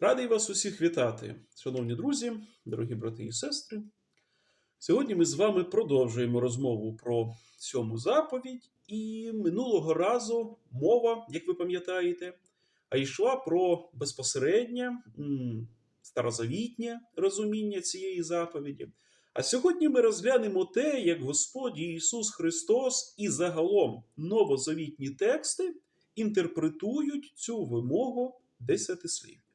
Радий вас усіх вітати, шановні друзі, дорогі брати і сестри. Сьогодні ми з вами продовжуємо розмову про сьому заповідь, і минулого разу мова, як ви пам'ятаєте, а йшла про безпосереднє старозавітнє розуміння цієї заповіді. А сьогодні ми розглянемо те, як Господь Ісус Христос і загалом новозавітні тексти інтерпретують цю вимогу десятислів.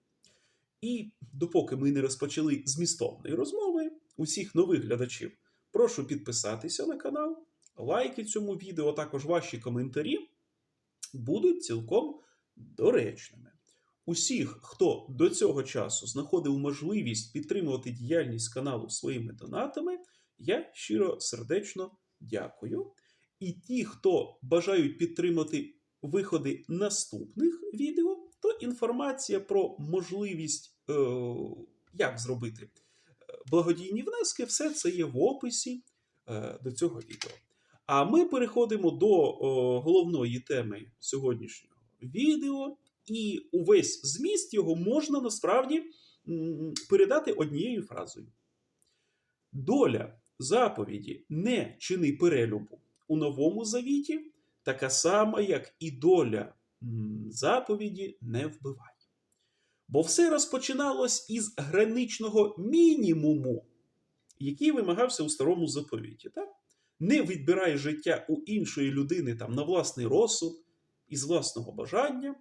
І допоки ми не розпочали змістовної розмови, усіх нових глядачів прошу підписатися на канал, лайки цьому відео, а також ваші коментарі будуть цілком доречними. Усіх, хто до цього часу знаходив можливість підтримувати діяльність каналу своїми донатами, я щиро сердечно дякую. І ті, хто бажають підтримати виходи наступних відео, то інформація про можливість, як зробити е, благодійні внески, все це є в описі е, до цього відео. А ми переходимо до е, головної теми сьогоднішнього відео, і увесь зміст його можна насправді передати однією фразою. Доля заповіді не чини перелюбу у новому завіті, така сама, як і доля заповіді не вбивай. Бо все розпочиналось із граничного мінімуму, який вимагався у старому заповіті. Так? Не відбирай життя у іншої людини там, на власний розсуд із власного бажання.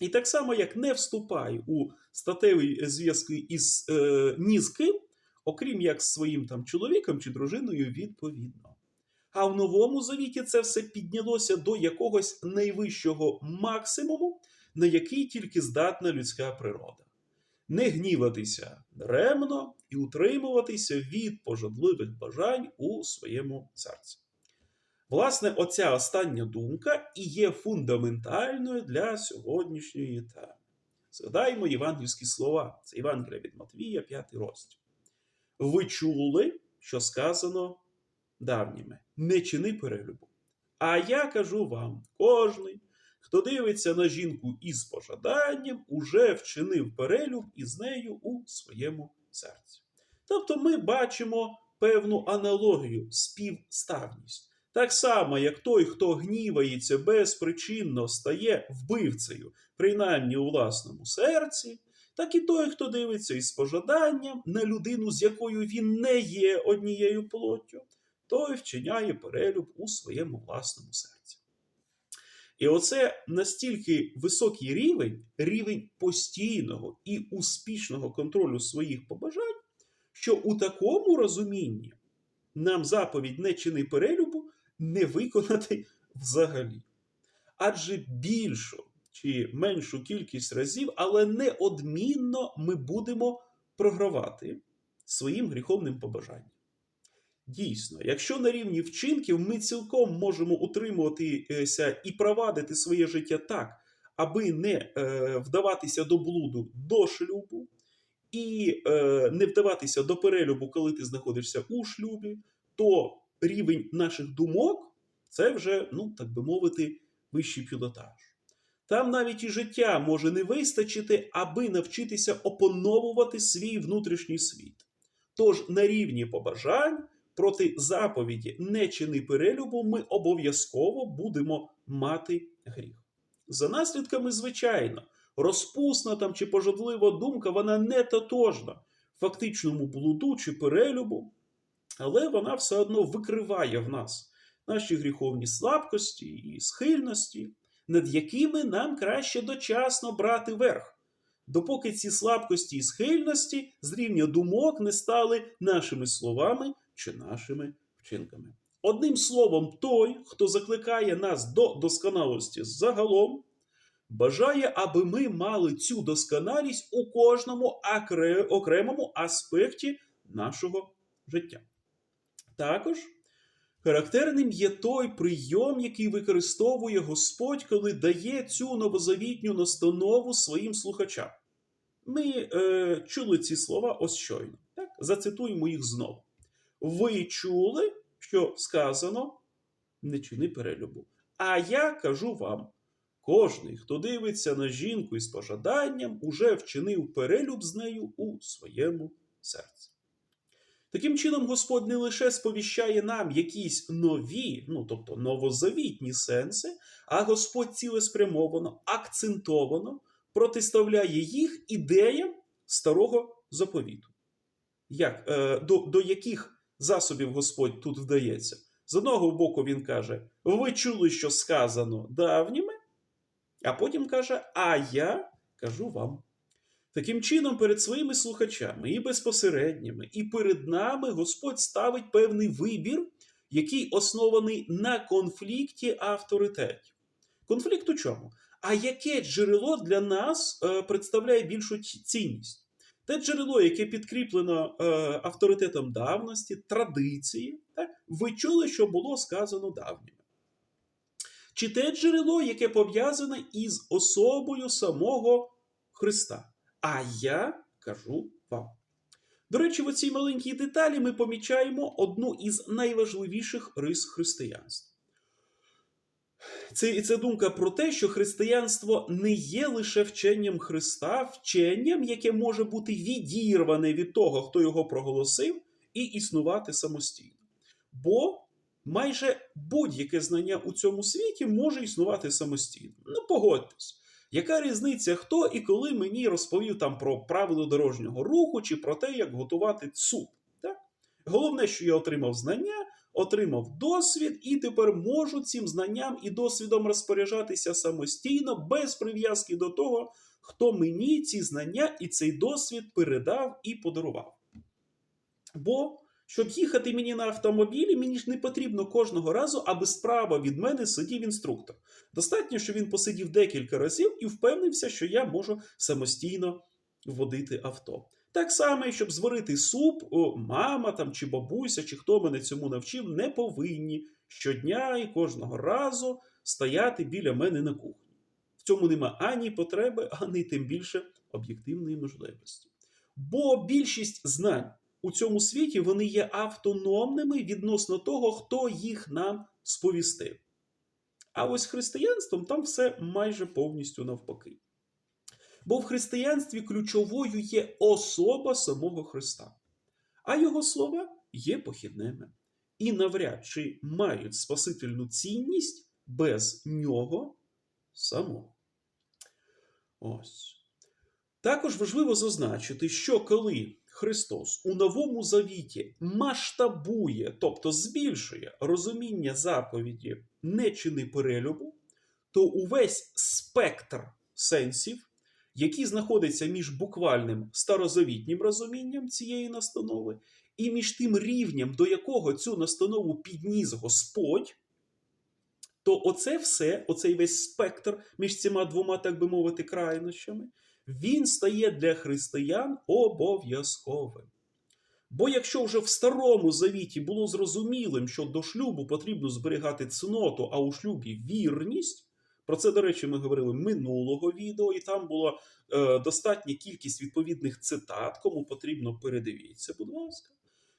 І так само, як не вступай у статеві зв'язки із е, ні з ким, окрім як з своїм там чоловіком чи дружиною, відповідно. А в новому завіті це все піднялося до якогось найвищого максимуму, на який тільки здатна людська природа. Не гніватися даремно і утримуватися від пожадливих бажань у своєму серці. Власне, оця остання думка і є фундаментальною для сьогоднішньої теми. Згадаємо євангельські слова. Це Євангелія від Матвія, 5 розділ. Ви чули, що сказано давніми: не чини перелюбу. А я кажу вам, кожний, хто дивиться на жінку із пожаданням, уже вчинив перелюб із нею у своєму серці. Тобто ми бачимо певну аналогію, співставність. Так само, як той, хто гнівається безпричинно, стає вбивцею, принаймні у власному серці, так і той, хто дивиться із пожаданням на людину, з якою він не є однією плоттю, той вчиняє перелюб у своєму власному серці. І оце настільки високий рівень, рівень постійного і успішного контролю своїх побажань, що у такому розумінні нам заповідь не чини перелюбу не виконати взагалі. Адже більшу чи меншу кількість разів, але неодмінно ми будемо програвати своїм гріховним побажанням. Дійсно, якщо на рівні вчинків ми цілком можемо утримуватися і провадити своє життя так, аби не е, вдаватися до блуду до шлюбу, і е, не вдаватися до перелюбу, коли ти знаходишся у шлюбі, то рівень наших думок це вже, ну так би мовити, вищий пілотаж. Там навіть і життя може не вистачити, аби навчитися опановувати свій внутрішній світ. Тож на рівні побажань проти заповіді не чини перелюбу, ми обов'язково будемо мати гріх. За наслідками, звичайно, розпусна там чи пожадлива думка, вона не тотожна фактичному блуду чи перелюбу, але вона все одно викриває в нас наші гріховні слабкості і схильності, над якими нам краще дочасно брати верх, допоки ці слабкості і схильності з рівня думок не стали нашими словами чи нашими вчинками. Одним словом, той, хто закликає нас до досконалості загалом, бажає, аби ми мали цю досконалість у кожному окремому аспекті нашого життя. Також характерним є той прийом, який використовує Господь, коли дає цю новозавітню настанову своїм слухачам. Ми е, чули ці слова ось щойно. Так? Зацитуємо їх знову. Ви чули, що сказано не чини перелюбу. А я кажу вам, Кожний, хто дивиться на жінку із пожаданням, уже вчинив перелюб з нею у своєму серці. Таким чином, Господь не лише сповіщає нам якісь нові, ну тобто новозавітні сенси, а Господь цілеспрямовано, акцентовано протиставляє їх ідеям старого заповіту. Як, е, до, до яких засобів Господь тут вдається? З одного боку, він каже: ви чули, що сказано давніми, а потім каже: А я кажу вам. Таким чином, перед своїми слухачами і безпосередніми, і перед нами Господь ставить певний вибір, який оснований на конфлікті авторитетів. Конфлікт у чому? А яке джерело для нас е, представляє більшу цінність? Те джерело, яке підкріплено е, авторитетом давності, традиції, так? ви чули, що було сказано давніми. Чи те джерело, яке пов'язане із особою самого Христа? А я кажу вам. До речі, в оцій маленькій деталі ми помічаємо одну із найважливіших рис християнства. Це, і це думка про те, що християнство не є лише вченням Христа, вченням, яке може бути відірване від того, хто його проголосив, і існувати самостійно. Бо майже будь-яке знання у цьому світі може існувати самостійно. Ну, погодьтесь. Яка різниця, хто і коли мені розповів там про правила дорожнього руху чи про те, як готувати суп? Так? Головне, що я отримав знання, отримав досвід, і тепер можу цим знанням і досвідом розпоряджатися самостійно, без прив'язки до того, хто мені ці знання і цей досвід передав і подарував. Бо щоб їхати мені на автомобілі, мені ж не потрібно кожного разу, аби справа від мене сидів інструктор. Достатньо, що він посидів декілька разів і впевнився, що я можу самостійно водити авто. Так само, щоб зварити суп, о, мама там чи бабуся, чи хто мене цьому навчив, не повинні щодня і кожного разу стояти біля мене на кухні. В цьому нема ані потреби, ані тим більше об'єктивної можливості. Бо більшість знань у цьому світі вони є автономними відносно того, хто їх нам сповістив. А ось християнством там все майже повністю навпаки. Бо в християнстві ключовою є особа самого Христа, а його слова є похідними і навряд чи мають спасительну цінність без нього самого. Ось. Також важливо зазначити, що коли Христос у Новому Завіті масштабує, тобто збільшує розуміння заповіді не чини перелюбу, то увесь спектр сенсів, який знаходиться між буквальним старозавітнім розумінням цієї настанови, і між тим рівнем, до якого цю настанову підніс Господь, то оце все, оцей весь спектр між цими двома, так би мовити, крайнощами, він стає для християн обов'язковим. Бо якщо вже в старому завіті було зрозумілим, що до шлюбу потрібно зберігати цноту, а у шлюбі вірність, про це, до речі, ми говорили минулого відео, і там була е, достатня кількість відповідних цитат, кому потрібно передивіться, будь ласка.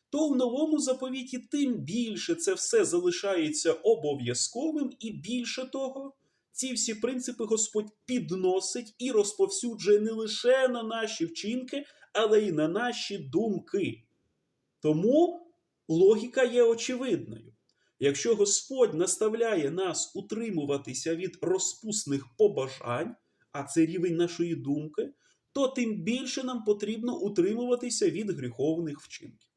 То в новому заповіті тим більше це все залишається обов'язковим, і більше того, ці всі принципи Господь підносить і розповсюджує не лише на наші вчинки, але й на наші думки. Тому логіка є очевидною. Якщо Господь наставляє нас утримуватися від розпусних побажань, а це рівень нашої думки, то тим більше нам потрібно утримуватися від гріховних вчинків.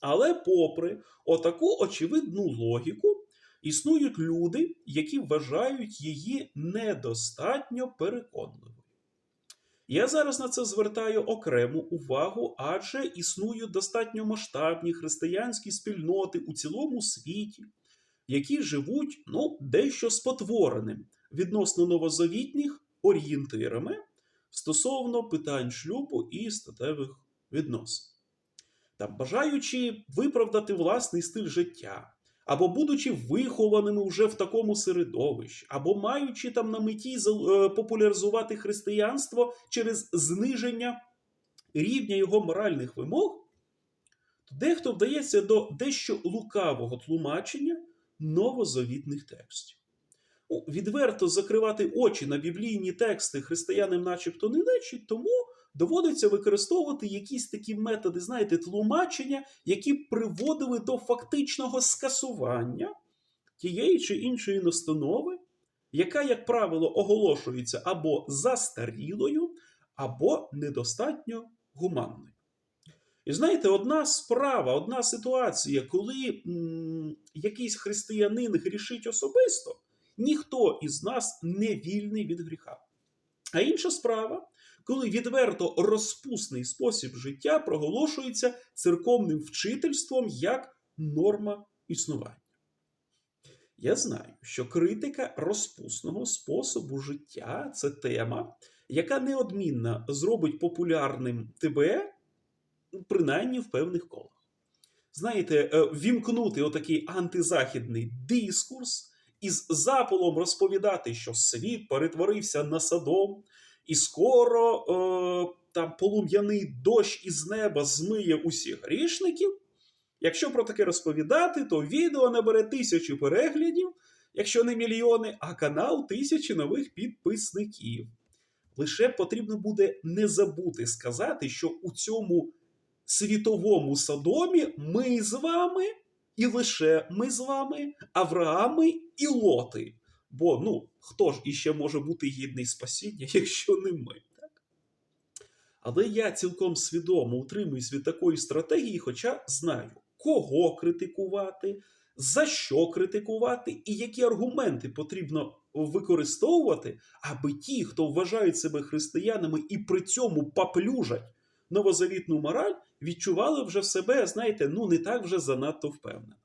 Але, попри отаку очевидну логіку, існують люди, які вважають її недостатньо переконливою. Я зараз на це звертаю окрему увагу, адже існують достатньо масштабні християнські спільноти у цілому світі, які живуть ну, дещо спотвореним відносно новозавітніх орієнтирами стосовно питань шлюбу і статевих відносин. Там, бажаючи виправдати власний стиль життя, або будучи вихованими вже в такому середовищі, або маючи там на меті е, популяризувати християнство через зниження рівня його моральних вимог, то дехто вдається до дещо лукавого тлумачення новозавітних текстів. Ну, Відверто закривати очі на біблійні тексти християнам, начебто, не лечить, тому доводиться використовувати якісь такі методи, знаєте, тлумачення, які приводили до фактичного скасування тієї чи іншої настанови, яка, як правило, оголошується або застарілою, або недостатньо гуманною. І знаєте, одна справа, одна ситуація, коли м, якийсь християнин грішить особисто, ніхто із нас не вільний від гріха. А інша справа, коли відверто розпусний спосіб життя проголошується церковним вчительством як норма існування. Я знаю, що критика розпусного способу життя це тема, яка неодмінно зробить популярним тебе, принаймні в певних колах. Знаєте, е, вімкнути отакий антизахідний дискурс із запалом розповідати, що світ перетворився на садом, і скоро е, там полум'яний дощ із неба змиє усіх грішників. Якщо про таке розповідати, то відео набере тисячі переглядів, якщо не мільйони, а канал тисячі нових підписників. Лише потрібно буде не забути сказати, що у цьому світовому садомі ми з вами, і лише ми з вами, Авраами і Лоти. Бо ну, хто ж іще може бути гідний спасіння, якщо не ми? Так? Але я цілком свідомо утримуюсь від такої стратегії, хоча знаю, кого критикувати, за що критикувати і які аргументи потрібно використовувати, аби ті, хто вважають себе християнами і при цьому паплюжать новозавітну мораль, відчували вже в себе, знаєте, ну не так вже занадто впевнено.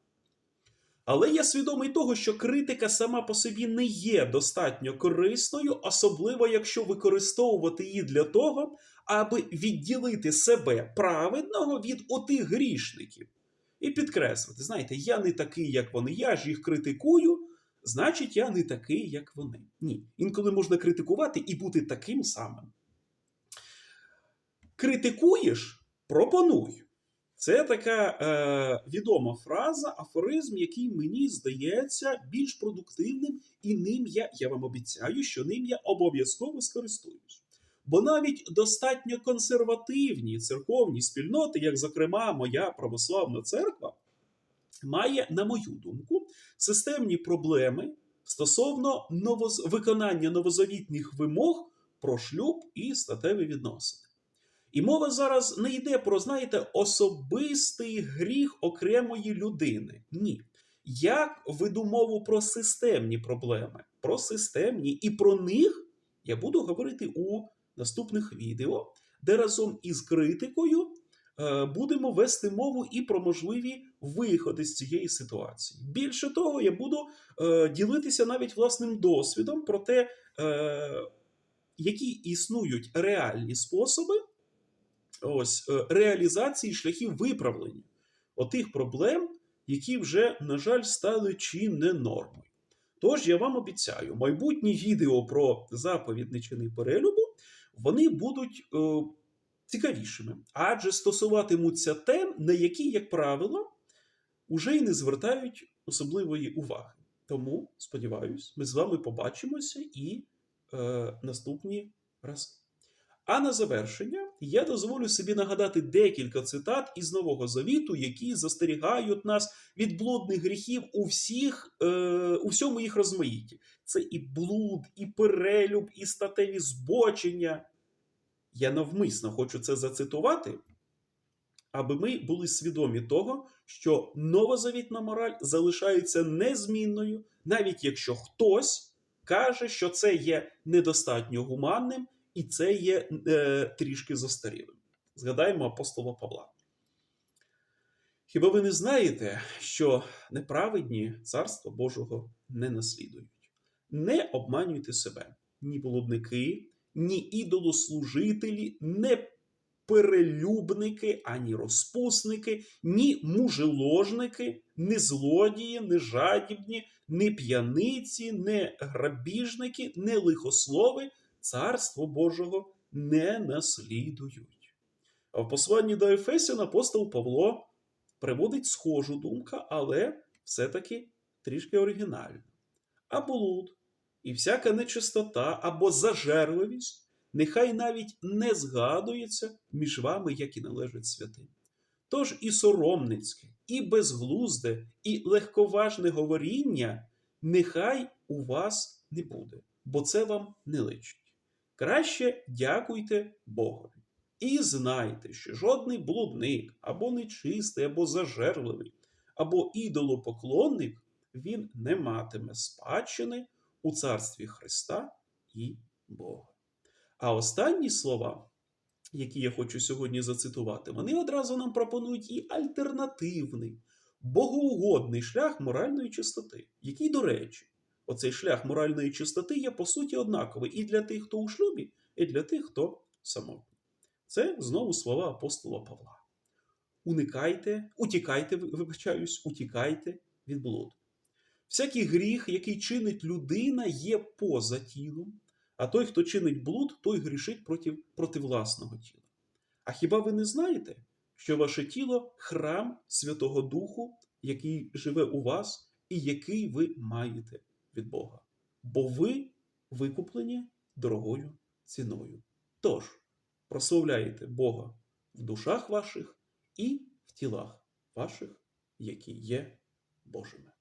Але я свідомий того, що критика сама по собі не є достатньо корисною, особливо якщо використовувати її для того, аби відділити себе праведного від отих грішників. І підкреслити, знаєте, я не такий, як вони, я ж їх критикую, значить, я не такий, як вони. Ні. Інколи можна критикувати і бути таким самим. Критикуєш, пропонуй. Це така е, відома фраза, афоризм, який мені здається більш продуктивним, і ним я, я вам обіцяю, що ним я обов'язково скористуюсь. Бо навіть достатньо консервативні церковні спільноти, як, зокрема, моя православна церква, має, на мою думку, системні проблеми стосовно новоз... виконання новозавітних вимог про шлюб і статеві відносини. І мова зараз не йде про, знаєте, особистий гріх окремої людини. Ні. Я веду мову про системні проблеми, про системні, і про них я буду говорити у наступних відео, де разом із критикою е, будемо вести мову і про можливі виходи з цієї ситуації. Більше того, я буду е, ділитися навіть власним досвідом про те, е, які існують реальні способи ось, е, реалізації шляхів виправлення отих проблем, які вже, на жаль, стали чи не нормою. Тож я вам обіцяю, майбутні відео про заповідний чини перелюбу вони будуть е, цікавішими, адже стосуватимуться тем, на які, як правило, уже й не звертають особливої уваги. Тому, сподіваюсь, ми з вами побачимося і е, наступні рази. А на завершення я дозволю собі нагадати декілька цитат із Нового Завіту, які застерігають нас від блудних гріхів у всіх, е, у всьому їх розмаїтті. Це і блуд, і перелюб, і статеві збочення. Я навмисно хочу це зацитувати, аби ми були свідомі того, що новозавітна мораль залишається незмінною, навіть якщо хтось каже, що це є недостатньо гуманним і це є е, трішки застарілим. Згадаємо апостола Павла. Хіба ви не знаєте, що неправедні царства Божого не наслідують? Не обманюйте себе, ні блудники, ні ідолослужителі, не перелюбники, ані розпусники, ні мужеложники, ні злодії, ні жадібні, ні п'яниці, ні грабіжники, ні лихослови царство Божого не наслідують. А в посланні до Ефесян апостол Павло приводить схожу думку, але все-таки трішки оригінально. А блуд, і всяка нечистота або зажерливість, нехай навіть не згадується між вами, як і належить святим. Тож і соромницьке, і безглузде, і легковажне говоріння нехай у вас не буде, бо це вам не личить. Краще дякуйте Богові. І знайте, що жодний блудник, або нечистий, або зажерливий, або ідолопоклонник він не матиме спадщини у царстві Христа і Бога. А останні слова, які я хочу сьогодні зацитувати, вони одразу нам пропонують і альтернативний, богоугодний шлях моральної чистоти, який, до речі, оцей шлях моральної чистоти є по суті однаковий і для тих, хто у шлюбі, і для тих, хто самотній. Це знову слова апостола Павла. Уникайте, утікайте, вибачаюсь, утікайте від блуду. Всякий гріх, який чинить людина, є поза тілом, а той, хто чинить блуд, той грішить проти, проти власного тіла. А хіба ви не знаєте, що ваше тіло храм Святого Духу, який живе у вас, і який ви маєте від Бога? Бо ви викуплені дорогою ціною. Тож, прославляйте Бога в душах ваших і в тілах ваших, які є Божими.